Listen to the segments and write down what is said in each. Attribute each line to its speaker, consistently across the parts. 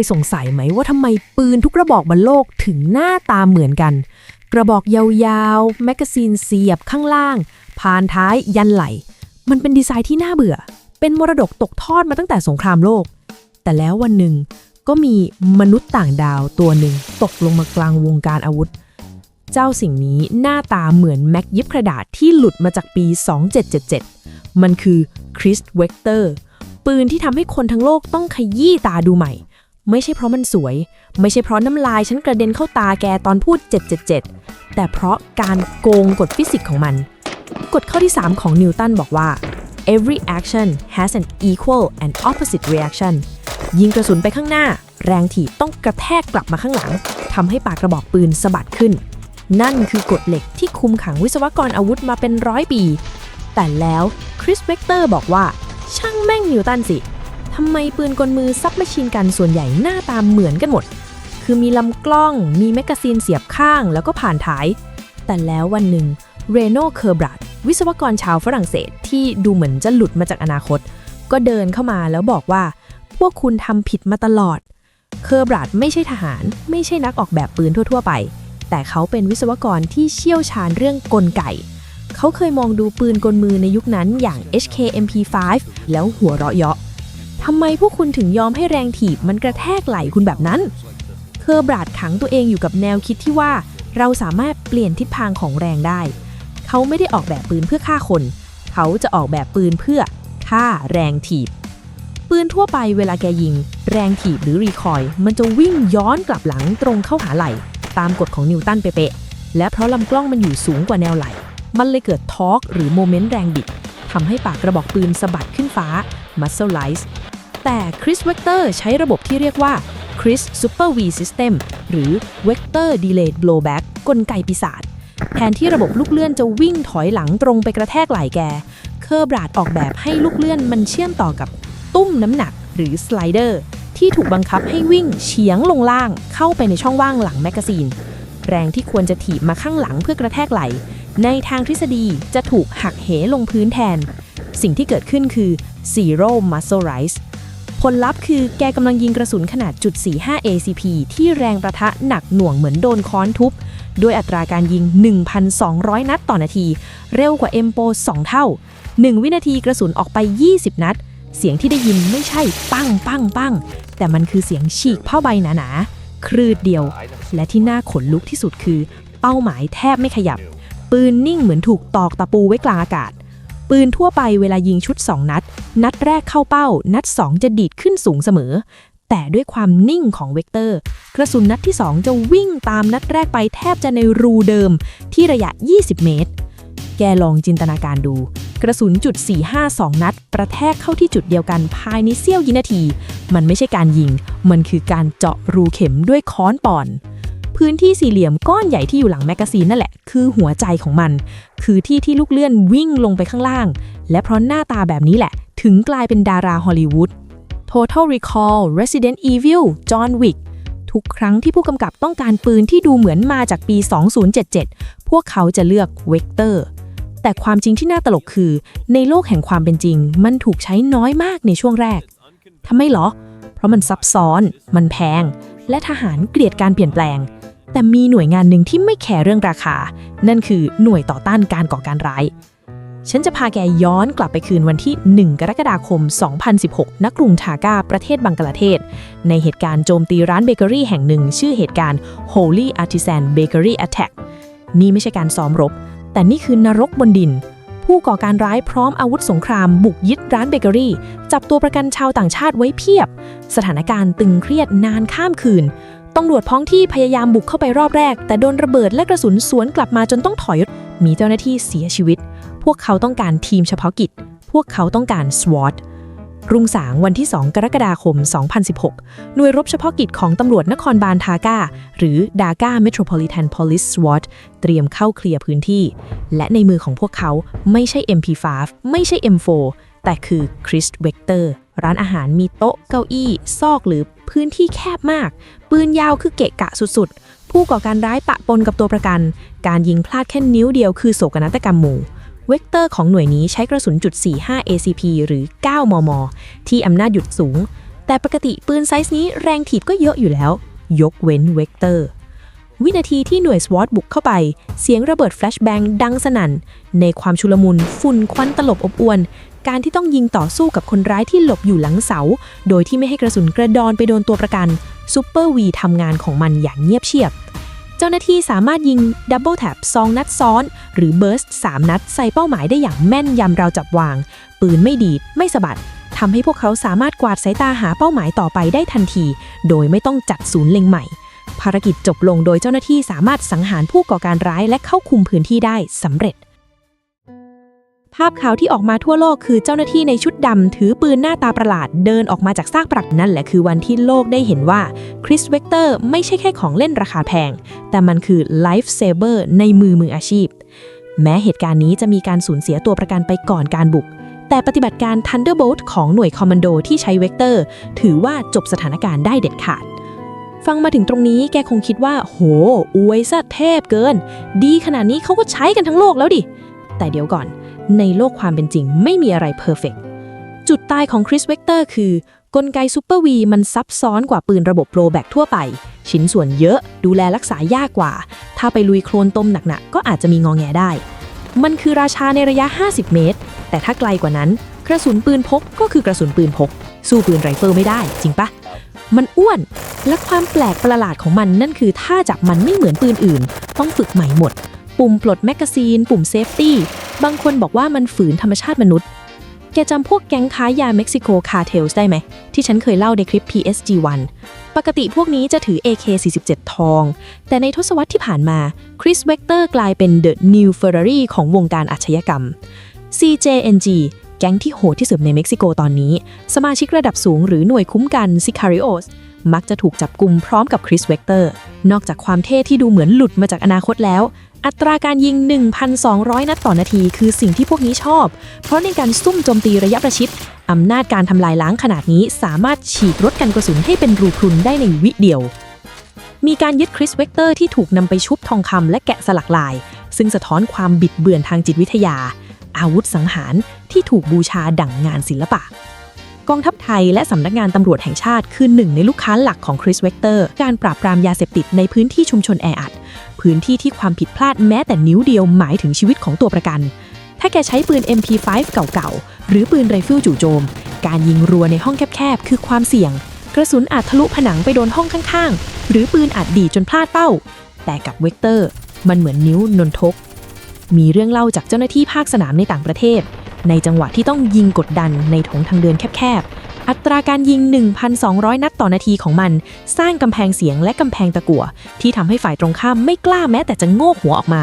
Speaker 1: ยสงสัยไหมว่าทำไมปืนทุกกระบอกบนโลกถึงหน้าตาเหมือนกัน กระบอกยาวๆ แมกกาซีนเสียบข้างล่าง ผ่านท้ายยันไหล มันเป็นดีไซน์ที่น่าเบื่อ เป็นมรดกตกทอดมาตั้งแต่สงครามโลก แต่แล้ววันหนึ่งก็มีมนุษย์ต่างดาวตัวหนึ่งตกลงมากลางวงการอาวุธ เจ้าสิ่งนี้หน้าตาเหมือนแม็กยิบกระดาษที่หลุดมาจากปี 2777 มันคือคริสเวกเตอร์ปืนที่ทำให้คนทั้งโลกต้องขยี้ตาดูใหม่ ไม่ใช่เพราะมันสวย ไม่ใช่เพราะน้ำลายฉันกระเด็นเข้าตาแกตอนพูด 777 แต่เพราะการโกงกฎฟิสิกส์ของมัน กฎข้อที่ 3 ของนิวตันบอกว่า every action has an equal and opposite reaction ยิงกระสุนไปข้างหน้า แรงถีบต้องกระแทกกลับมาข้างหลังทำให้ปากกระบอกปืนสะบัดขึ้น นั่นคือกฎเหล็กที่คุมขังวิศวกรอาวุธมาเป็นร้อยปี แต่แล้วคริสเวกเตอร์บอกว่า ช่างแม่งนิวตันสิำไมปืนกลมือซับมชชีนกันส่วนใหญ่หน้าตาเหมือนกันหมด คือมีลำกล้อง มีแมกกาซีนเสียบข้างแล้วก็ผ่านท้าย แต่แล้ววันหนึ่งเรโนเคอร์บรัดวิศวกรชาวฝรั่งเศสที่ดูเหมือนจะหลุดมาจากอนาคต ก็เดินเข้ามาแล้วบอกว่า พวกคุณทำผิดมาตลอด เคอร์บรัดไม่ใช่ทหาร ไม่ใช่นักออกแบบปืนทั่ว ๆ ไป แต่เขาเป็นวิศวกรที่เชี่ยวชาญเรื่องกลไกเขาเคยมองดูปืนกลมือในยุคนั้นอย่าง HKMP5 แล้วหัวเราะเยาะ ทำไมพวกคุณถึงยอมให้แรงถีบมันกระแทกไหลคุณแบบนั้น เคอร์บรัดขังตัวเองอยู่กับแนวคิดที่ว่า เราสามารถเปลี่ยนทิศทางของแรงได้ เขาไม่ได้ออกแบบปืนเพื่อฆ่าคน เขาจะออกแบบปืนเพื่อฆ่าแรงถีบ ปืนทั่วไปเวลาแกยิง แรงถีบหรือรีคอยล์มันจะวิ่งย้อนกลับหลังตรงเข้าหาไหลตามกฎของนิวตันเป๊ะๆและเพราะลำกล้องมันอยู่สูงกว่าแนวไหล มันเลยเกิดทอร์กหรือโมเมนต์แรงบิดทำให้ปากกระบอกปืนสะบัดขึ้นฟ้า muscleize แต่คริสเวกเตอร์ใช้ระบบที่เรียกว่า Chris Super V System หรือ Vector Delayed Blowback กลไกปีศาจแทนที่ระบบลูกเลื่อนจะวิ่งถอยหลังตรงไปกระแทกไหล่แก เคอร์บราดออกแบบให้ลูกเลื่อนมันเชื่อมต่อกับตุ้มน้ำหนักหรือสไลเดอร์ที่ถูกบังคับให้วิ่งเฉียงลงล่างเข้าไปในช่องว่างหลังแมกกาซีน แรงที่ควรจะถีบมาข้างหลังเพื่อกระแทกไหล ในทางทฤษฎีจะถูกหักเหลงพื้นแทน สิ่งที่เกิดขึ้นคือ zero muscle rise ผลลัพธ์คือแกกำลังยิงกระสุนขนาดจุด45 ACP ที่แรงประทะหนักหน่วงเหมือนโดนค้อนทุบ ด้วยอัตราการยิง 1,200 นัดต่อนาที เร็วกว่า M4 2เท่า 1 วินาทีกระสุนออกไป 20 นัด เสียงที่ได้ยินไม่ใช่ปังปังปังแต่มันคือเสียงฉีกผ้าใบหนาๆ คลืดเดียว และที่น่าขนลุกที่สุดคือ เป้าหมายแทบไม่ขยับ ปืนนิ่งเหมือนถูกตอกตะปูไว้กลางอากาศ ปืนทั่วไปเวลายิงชุด 2 นัด นัดแรกเข้าเป้า นัด 2 จะดีดขึ้นสูงเสมอ แต่ด้วยความนิ่งของเวกเตอร์ กระสุนนัดที่ 2 จะวิ่งตามนัดแรกไปแทบจะในรูเดิมที่ระยะ 20 เมตร แกลองจินตนาการดู กระสุนจุด452 นัด ประแทกเข้าที่จุดเดียวกันภายในเสี้ยววินาที มันไม่ใช่การยิง มันคือการเจาะรูเข็มด้วยค้อนปอน พื้นที่สี่เหลี่ยมก้อนใหญ่ที่อยู่หลังแมกกาซีนนั่นแหละ คือหัวใจของมัน คือที่ที่ลูกเลื่อนวิ่งลงไปข้างล่าง และเพราะหน้าตาแบบนี้แหละ ถึงกลายเป็นดาราฮอลลีวูด Total Recall Resident Evil John Wick ทุกครั้งที่ผู้กำกับต้องการปืนที่ดูเหมือนมาจากปี 2077 พวกเขาจะเลือกเวกเตอร์แต่ความจริงที่น่าตลกคือ ในโลกแห่งความเป็นจริง มันถูกใช้น้อยมากในช่วงแรกทำไมเหรอ เพราะมันซับซ้อน มันแพง และทหารเกลียดการเปลี่ยนแปลง แต่มีหน่วยงานหนึ่งที่ไม่แคร์เรื่องราคา นั่นคือหน่วยต่อต้านการก่อการร้าย ฉันจะพาแกย้อนกลับไปคืนวันที่ 1 กรกฎาคม 2016 ณ กรุงทากาประเทศบังกลาเทศ ในเหตุการณ์โจมตีร้านเบเกอรี่แห่งหนึ่ง ชื่อเหตุการณ์ Holy Artisan Bakery Attack นี่ไม่ใช่การซ้อมรบ แต่นี่คือนรกบนดิน ผู้ก่อการร้ายพร้อมอาวุธสงคราม บุกยึดร้านเบเกอรี่ จับตัวประกันชาวต่างชาติไว้เพียบ สถานการณ์ตึงเครียดนานข้ามคืน ตำรวจพ้องที่พยายามบุกเข้าไปรอบแรก แต่โดนระเบิดและกระสุนสวนกลับมาจนต้องถอย มีเจ้าหน้าที่เสียชีวิต พวกเขาต้องการทีมเฉพาะกิจ พวกเขาต้องการ SWAT รุ่งสางวันที่ 2 กรกฎาคม 2016 หน่วยรบเฉพาะกิจของตำรวจนครบาลทากาหรือ Dhaka Metropolitan Police SWAT เตรียมเข้าเคลียร์พื้นที่ และในมือของพวกเขาไม่ใช่ MP5 ไม่ใช่ M4 แต่คือ Chris Vector ร้านอาหารมีโต๊ะเก้าอี้ซอกหรือพื้นที่แคบมาก ปืนยาวคือเกะกะสุดๆ ผู้ก่อการร้ายปะปนกับตัวประกัน การยิงพลาดแค่นิ้วเดียวคือโศกนาฏกรรมหมู่เวกเตอร์ของหน่วยนี้ใช้กระสุนจุด45 ACP หรือ 9 มม ที่อำนาจหยุดสูง แต่ปกติปืนไซส์นี้แรงถีบก็เยอะอยู่แล้ว ยกเว้นเวกเตอร์ วินาทีที่หน่วยสวอตบุกเข้าไป เสียงระเบิดแฟลชแบงดังสนั่น ในความชุลมุนฝุ่นควันตลบอบอวน การที่ต้องยิงต่อสู้กับคนร้ายที่หลบอยู่หลังเสา โดยที่ไม่ให้กระสุนกระดอนไปโดนตัวประกันซูเปอร์วีทำงานของมันอย่างเงียบเชียบ เจ้าหน้าที่สามารถยิงดับเบิลแท็บสองนัดซ้อน หรือเบิร์ส3นัดใส่เป้าหมายได้อย่างแม่นยำราวจับวาง ปืนไม่ดีดไม่สะบัดทำให้พวกเขาสามารถกวาดสายตาหาเป้าหมายต่อไปได้ทันที โดยไม่ต้องจัดศูนย์เล็งใหม่ ภารกิจจบลงโดยเจ้าหน้าที่สามารถสังหารผู้ก่อการร้ายและเข้าคุมพื้นที่ได้สำเร็จ ภาพข่าวที่ออกมาทั่วโลกคือเจ้าหน้าที่ในชุดดำถือปืนหน้าตาประหลาดเดินออกมาจากซากปรักนั่นแหละคือวันที่โลกได้เห็นว่าคริสเวกเตอร์ไม่ใช่แค่ของเล่นราคาแพง แต่มันคือไลฟ์เซเบอร์ในมือมืออาชีพ แม้เหตุการณ์นี้จะมีการสูญเสียตัวประกันไปก่อนการบุกแต่ปฏิบัติการ Thunderbolt ของหน่วยคอมมานโดที่ใช้เวกเตอร์ ถือว่าจบสถานการณ์ได้เด็ดขาด ฟังมาถึงตรงนี้แกคงคิดว่า โห อวยซะเทพเกิน ดีขนาดนี้เขาก็ใช้กันทั้งโลกแล้วดิ แต่เดี๋ยวก่อน ในโลกความเป็นจริงไม่มีอะไรเพอร์เฟกจุดตายของคริสเวกเตอร์คือกลไกซูเปอร์วีมันซับซ้อนกว่าปืนระบบโปรแบกทั่วไป ชิ้นส่วนเยอะดูแลรักษายากกว่า ถ้าไปลุยโคลนต้มหนักๆ ก็อาจจะมีงองแงได้ มันคือราชาในระยะ 50 เมตร แต่ถ้าไกลกว่านั้น กระสุนปืนพกก็คือกระสุนปืนพก สู้ปืนไรเฟิลไม่ได้ จริงปะ มันอ้วน และความแปลกประหลาดของมันนั่นคือถ้าจับมันไม่เหมือนปืนอื่น ต้องฝึกใหม่หมด ปุ่มปลดแมกกาซีน ปุ่มเซฟตี้ บางคนบอกว่ามันฝืนธรรมชาติมนุษย์ แกจำพวกแก๊งค้ายาเม็กซิโกคาเทลส์ได้ไหม ที่ฉันเคยเล่าในคลิป PSG1 ปกติพวกนี้จะถือ AK47 ทอง แต่ในทศวรรษที่ผ่านมาคริสเวกเตอร์กลายเป็น The New Ferrari ของวงการอาชญากรรม CJNG แก๊งที่โหดที่สุดในเม็กซิโกตอนนี้ สมาชิกระดับสูงหรือหน่วยคุ้มกัน Sicarios มักจะถูกจับกลุ่มพร้อมกับคริสเวกเตอร์ นอกจากความเท่ที่ดูเหมือนหลุดมาจากอนาคตแล้ว อัตราการยิง 1,200 นัดต่อนาทีคือสิ่งที่พวกนี้ชอบ เพราะในการซุ่มโจมตีระยะประชิด อำนาจการทำลายล้างขนาดนี้สามารถฉีกรถกันกระสุนให้เป็นรูพรุนได้ในวิเดียว มีการยึดคริสเวกเตอร์ที่ถูกนำไปชุบทองคำและแกะสลักลาย ซึ่งสะท้อนความบิดเบือนทางจิตวิทยา อาวุธสังหารที่ถูกบูชาดั่งงานศิลปะ กองทัพไทยและสำนักงานตำรวจแห่งชาติคือหนึ่งในลูกค้าหลักของคริสเวกเตอร์การปราบปรามยาเสพติดในพื้นที่ชุมชนแออัด พื้นที่ที่ความผิดพลาดแม้แต่นิ้วเดียวหมายถึงชีวิตของตัวประกัน ถ้าแกใช้ปืน MP5 เก่าๆ หรือปืนไรฟิลจู่โจม การยิงรัวในห้องแคบๆ คือความเสี่ยง กระสุนอาจทะลุผนังไปโดนห้องข้างๆ หรือปืนอาจดีดจนพลาดเป้า แต่กับเวกเตอร์มันเหมือนนิ้วนนทก มีเรื่องเล่าจากเจ้าหน้าที่ภาคสนามในต่างประเทศ ในจังหวะที่ต้องยิงกดดันในถงทางเดินแคบๆ อัตราการยิง 1,200 นัดต่อนาทีของมัน สร้างกำแพงเสียงและกำแพงตะกั่วที่ทำให้ฝ่ายตรงข้ามไม่กล้าแม้แต่จะโงกหัวออกมา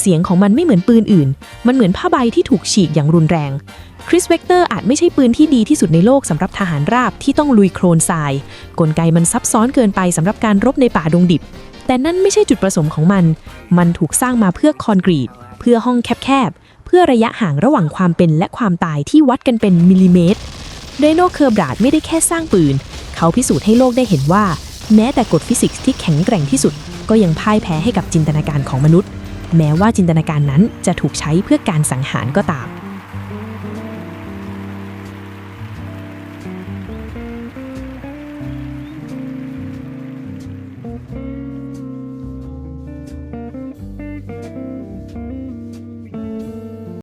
Speaker 1: เสียงของมันไม่เหมือนปืนอื่น มันเหมือนผ้าใบที่ถูกฉีกอย่างรุนแรงคริสเวกเตอร์อาจไม่ใช่ปืนที่ดีที่สุดในโลกสำหรับทหารราบที่ต้องลุยโคลนทราย กลไกมันซับซ้อนเกินไปสำหรับการรบในป่าดงดิบ แต่นั่นไม่ใช่จุดประสงค์ของมัน มันถูกสร้างมาเพื่อคอนกรีต เพื่อห้องแคบๆ เพื่อระยะห่างระหว่างความเป็นและความตายที่วัดกันเป็นมิลลิเมตร เรโนเคอร์บราดไม่ได้แค่สร้างปืน เขาพิสูจน์ให้โลกได้เห็นว่า แม้แต่กฎฟิสิกส์ที่แข็งแกร่งที่สุด ก็ยังพ่ายแพ้ให้กับจินตนาการของมนุษย์ แม้ว่าจินตนาการนั้นจะถูกใช้เพื่อการสังหารก็ตาม